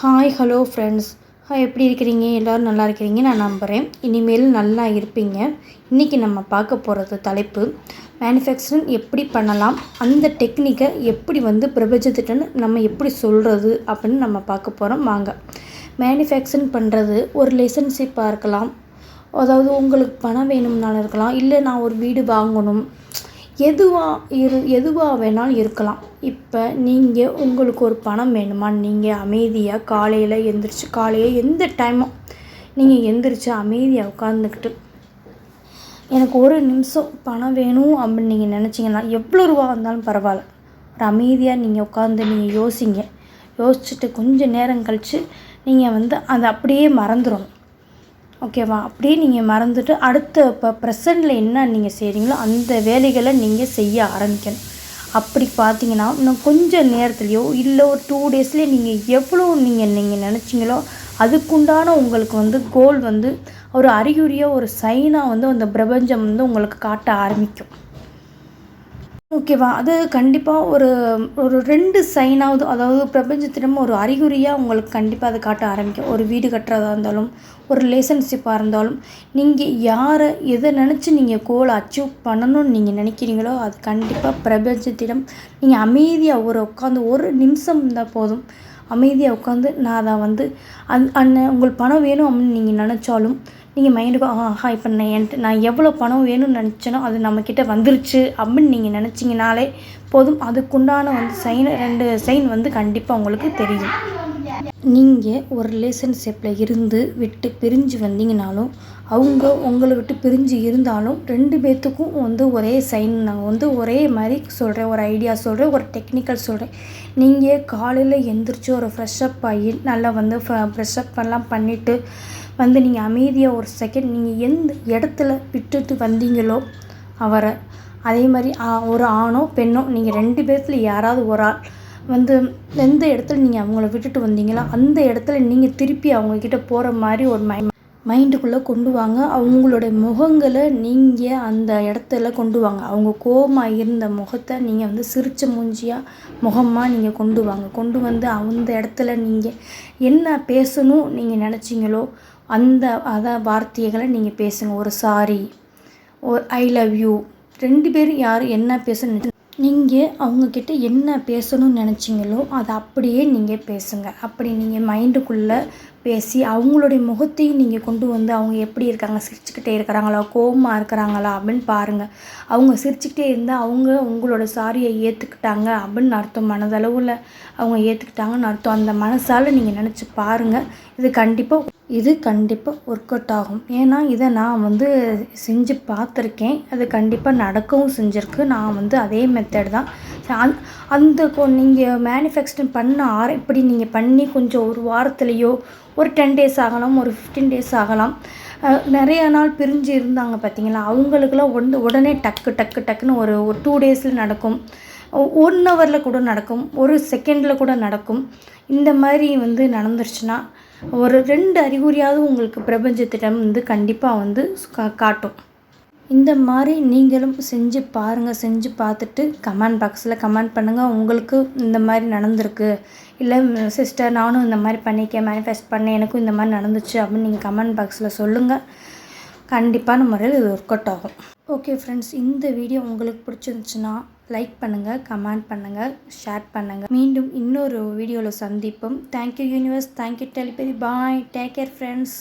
Hi hello friends hi எப்படி இருக்கிறீங்க? எல்லோரும் நல்லா இருக்கிறீங்க நான் நம்புகிறேன் இனிமேல் நல்லா இருப்பீங்க. இன்றைக்கி நம்ம பார்க்க போகிறது தலைப்பு மேனுஃபேக்சரிங் எப்படி பண்ணலாம்? அந்த டெக்னிக்கை எப்படி வந்து பிரபஞ்சத்திட்டன்னு நம்ம எப்படி சொல்கிறது அப்படின்னு நம்ம பார்க்க போகிறோம் வாங்க. மேனுஃபேக்சரிங் பண்ணுறது ஒரு ரிலேஷன்ஷிப்பாக இருக்கலாம். அதாவது உங்களுக்கு பணம் வேணும்னாலும் இருக்கலாம். இல்லை நான் ஒரு வீடு வாங்கணும். எதுவாக இரு எதுவாக வேணாலும் இருக்கலாம். இப்போ நீங்கள் உங்களுக்கு ஒரு பணம் வேணுமா? நீங்கள் அமைதியாக காலையில் எழுந்திரிச்சி காலையில் எந்த டைமும் நீங்கள் எந்திரிச்சு அமைதியாக உட்காந்துக்கிட்டு எனக்கு ஒரு நிமிஷம் பணம் வேணும் அப்படின்னு நீங்கள் நினச்சிங்கன்னா எவ்வளோ ரூபா வந்தாலும் பரவாயில்ல. ஒரு அமைதியாக நீங்கள் உட்காந்து நீங்கள் யோசிங்க. யோசிச்சுட்டு கொஞ்சம் நேரம் கழித்து நீங்கள் வந்து அதை அப்படியே மறந்துடணும். ஓகேவா? அப்படியே நீங்கள் மறந்துட்டு அடுத்த இப்போ ப்ரெசண்டில் என்ன நீங்கள் செய்கிறீங்களோ அந்த வேலைகளை நீங்கள் செய்ய ஆரம்பிக்கணும். அப்படி பார்த்தீங்கன்னா இன்னும் கொஞ்சம் நேரத்துலையோ இல்லை ஒரு டூ டேஸ்லேயே நீங்கள் எவ்வளோ நீங்கள் நீங்கள் நினச்சிங்களோ அதுக்குண்டான உங்களுக்கு வந்து கோல் வந்து ஒரு அறிகுறியாக ஒரு சைனாக வந்து அந்த பிரபஞ்சம் வந்து உங்களுக்கு காட்ட ஆரம்பிக்கும். ஓகேவா? அது கண்டிப்பாக ஒரு ஒரு ரெண்டு சைனாவது அதாவது பிரபஞ்சத்திடம் ஒரு அறிகுறியாக உங்களுக்கு கண்டிப்பாக அதை காட்ட ஆரம்பிக்கும். ஒரு வீடு கட்டுறதா இருந்தாலும் ஒரு ரிலேஷன்ஷிப்பாக இருந்தாலும் நீங்கள் யாரை எதை நினச்சி நீங்கள் கோலை அச்சீவ் பண்ணணும்னு நீங்கள் நினைக்கிறீங்களோ அது கண்டிப்பாக பிரபஞ்சத்திடம் நீங்கள் அமைதியாக ஒரு உட்காந்து ஒரு நிமிஷம் இருந்தால் போதும். அமைதியாக உட்காந்து நான் அதை வந்து அந் அண்ணன் உங்களுக்கு பணம் வேணும் அப்படின்னு நீங்கள் நினச்சாலும் நீங்கள் மைண்டுக்கு ஆஹா இப்போ நான் என்கிட்ட நான் எவ்வளோ பணம் வேணும்னு நினச்சேனோ அது நம்மக்கிட்ட வந்துருச்சு அப்படின்னு நீங்கள் நினச்சிங்கனாலே போதும். அதுக்குண்டான வந்து சைன் ரெண்டு சைன் வந்து கண்டிப்பாக உங்களுக்கு தெரியும். நீங்கள் ஒரு ரிலேஷன்ஷிப்பில் இருந்து விட்டு பிரிஞ்சு வந்தீங்கனாலும் அவங்க உங்களை விட்டு பிரிஞ்சு இருந்தாலும் ரெண்டு பேர்த்துக்கும் வந்து ஒரே சைன் நான் வந்து ஒரே மாதிரி சொல்கிறேன் ஒரு ஐடியா சொல்கிறேன் ஒரு டெக்னிக்கல் சொல்கிறேன் நீங்கள் காலையில் எந்திரிச்சு ஒரு ஃப்ரெஷ்அப் ஆகி நல்லா வந்து ஃப்ரெஷ்அப் எல்லாம் பண்ணிவிட்டு வந்து நீங்கள் அமைதியாக ஒரு செகண்ட் நீங்கள் எந்த இடத்துல விட்டுட்டு வந்தீங்களோ அவரை அதே மாதிரி ஒரு ஆணோ பெண்ணோ நீங்கள் ரெண்டு பேர்த்தில் யாராவது ஒரு ஆள் வந்து எந்த இடத்துல நீங்கள் அவங்கள விட்டுட்டு வந்தீங்களோ அந்த இடத்துல நீங்கள் திருப்பி அவங்கக்கிட்ட போகிற மாதிரி ஒரு மை மைண்டுக்குள்ளே கொண்டு வாங்க. அவங்களுடைய முகங்களை நீங்கள் அந்த இடத்துல கொண்டு வாங்க. அவங்க கோபமாக இருந்த முகத்தை நீங்கள் வந்து சிரித்த மூஞ்சியாக முகமாக நீங்கள் கொண்டு வாங்க. கொண்டு வந்து அந்த இடத்துல நீங்கள் என்ன பேசணும் நீங்கள் நினச்சிங்களோ அந்த அதை வார்த்தைகளை நீங்கள் பேசுங்க. ஒரு சாரி ஒரு ஐ லவ் யூ ரெண்டு பேரும் யார் என்ன பேசணும் நீங்கள் அவங்கக்கிட்ட என்ன பேசணும்னு நினச்சிங்களோ அதை அப்படியே நீங்கள் பேசுங்க. அப்படி நீங்கள் மைண்டுக்குள்ளே பேசி அவங்களுடைய முகத்தையும் நீங்கள் கொண்டு வந்து அவங்க எப்படி இருக்காங்க சிரிச்சுக்கிட்டே இருக்கிறாங்களா கோபமாக இருக்கிறாங்களா அப்படின்னு பாருங்கள் அவங்க சிரிச்சுக்கிட்டே இருந்தால் அவங்க உங்களோட சாரியை ஏற்றுக்கிட்டாங்க அப்படின்னு அர்த்தம். மனதளவில் அவங்க ஏற்றுக்கிட்டாங்கன்னு அர்த்தம். அந்த மனசால் நீங்கள் நினச்சி பாருங்கள் இது கண்டிப்பாக இது கண்டிப்பாக ஒர்க் அவுட் ஆகும். ஏன்னா இதை நான் வந்து செஞ்சு பார்த்துருக்கேன். அது கண்டிப்பாக நடக்கவும் செஞ்சுருக்கு. நான் வந்து அதே மெத்தட் தான். அந் அந்த நீங்கள் மேனுஃபேக்சரிங் பண்ண ஆர இப்படி நீங்கள் பண்ணி கொஞ்சம் ஒரு வாரத்துலேயோ ஒரு டென் டேஸ் ஆகலாம் ஒரு ஃபிஃப்டீன் டேஸ் ஆகலாம். நிறைய நாள் பிரிஞ்சு இருந்தாங்க பார்த்தீங்களா அவங்களுக்குலாம் ஒன்று உடனே டக்கு டக்கு டக்குன்னு ஒரு ஒரு டூ டேஸில் நடக்கும். ஒன் ஹவரில் கூட நடக்கும். ஒரு செகண்டில் கூட நடக்கும். இந்த மாதிரி வந்து நடந்துருச்சுன்னா ஒரு ரெண்டு அறிகுறியாவது உங்களுக்கு பிரபஞ்சத்திடம் வந்து கண்டிப்பாக வந்து காட்டும். இந்த மாதிரி நீங்களும் செஞ்சு பாருங்கள் செஞ்சு பார்த்துட்டு கமெண்ட் பாக்ஸில் கமெண்ட் பண்ணுங்கள் உங்களுக்கு இந்த மாதிரி நடந்திருக்கு. இல்லை சிஸ்டர் நானும் இந்த மாதிரி பண்ணிக்கேன் மேனிஃபெஸ்ட் பண்ணேன் எனக்கும் இந்த மாதிரி நடந்துச்சு அப்படின்னு நீங்கள் கமெண்ட் பாக்ஸில் சொல்லுங்கள் கண்டிப்பான முறையில் இது ஒர்க் அவுட் ஆகும். ஓகே ஃப்ரெண்ட்ஸ் இந்த வீடியோ உங்களுக்கு பிடிச்சிருந்துச்சுன்னா லைக் பண்ணுங்கள் கமெண்ட் பண்ணுங்கள் ஷேர் பண்ணுங்கள் மீண்டும் இன்னொரு வீடியோவில் சந்திப்போம். Thank you universe thank you telepathy bye take care friends